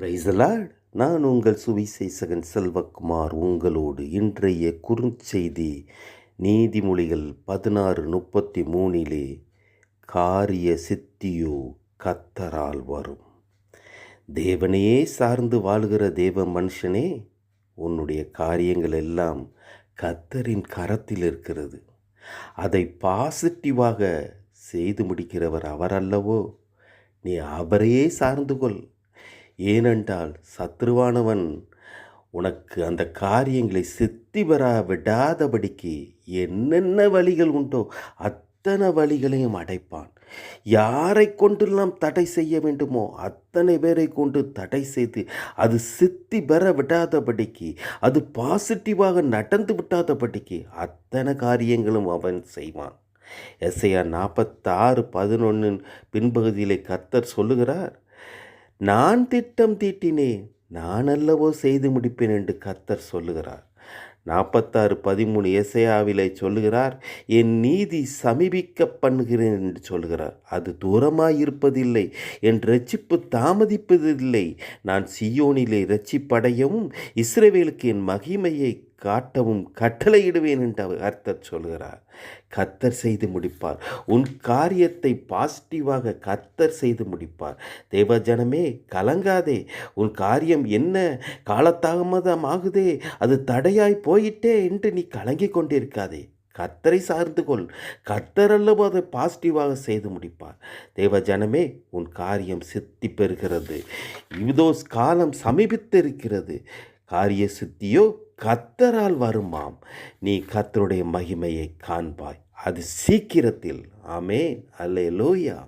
பிரைசலாட் நான் உங்கள் சுவிசேஷகன் செல்வக்குமார் உங்களோடு இன்றைய குறுஞ்செய்தி நீதிமொழிகள் பதினாறு முப்பத்தி மூணிலே காரிய சித்தியோ கத்தரால் வரும். தேவனையே சார்ந்து வாழ்கிற தேவ மனுஷனே உன்னுடைய காரியங்கள் எல்லாம் கத்தரின் கரத்தில் இருக்கிறது. அதை பாசிட்டிவாக செய்து முடிக்கிறவர் அவர் அல்லவோ? நீ அவரையே சார்ந்து கொள். ஏனென்றால் சத்ருவானவன் உனக்கு அந்த காரியங்களை சித்தி பெற விடாதபடிக்கு என்னென்ன வழிகள் உண்டோ அத்தனை வழிகளையும் அடைப்பான். யாரை கொண்டெல்லாம் தடை செய்ய வேண்டுமோ அத்தனை பேரை கொண்டு தடை செய்து அது சித்தி பெற விடாதபடிக்கு அது பாசிட்டிவாக நடந்து விடாதபடிக்கு அத்தனை காரியங்களும் அவன் செய்வான். எஸ்ஐயா நாற்பத்தாறு பதினொன்று பின்பகுதியிலே கர்த்தர் சொல்லுகிறார் நான் திட்டம் தீட்டினேன் நான் அல்லவோ செய்து முடிப்பேன் என்று கத்தர் சொல்லுகிறார். நாற்பத்தாறு பதிமூணு எசையாவிலே சொல்லுகிறார் என் நீதி சமீபிக்க பண்ணுகிறேன் என்று சொல்கிறார் அது தூரமாக இருப்பதில்லை என் ரட்சிப்பு தாமதிப்பதில்லை. நான் சியோனிலே ரட்சிப்படையவும் இஸ்ரேவேலுக்கு என் மகிமையை காட்டவும் கட்டளையிடுவேன் என்று அவர் கர்த்தர் சொல்கிறார். கத்தர் செய்து முடிப்பார். உன் காரியத்தை பாசிட்டிவாக கத்தர் செய்து முடிப்பார். தேவஜனமே கலங்காதே. உன் காரியம் என்ன? காலதாமதம் ஆகுதே அது தடையாய் போயிட்டே என்று நீ கலங்கி கொண்டிருக்காதே. கத்தரை சார்ந்து கொள். கத்தர் அல்லவோ அதை பாசிட்டிவாக செய்து முடிப்பார். தேவ ஜனமே உன் காரியம் சித்தி பெறுகிறது. இதோ காலம் சமீபித்திருக்கிறது. காரிய சித்தியோ கத்தரால் வருமாம். நீ கத்தருடைய மகிமையை காண்பாய். அது சீக்கிரத்தில். ஆமே அல்ல லோயா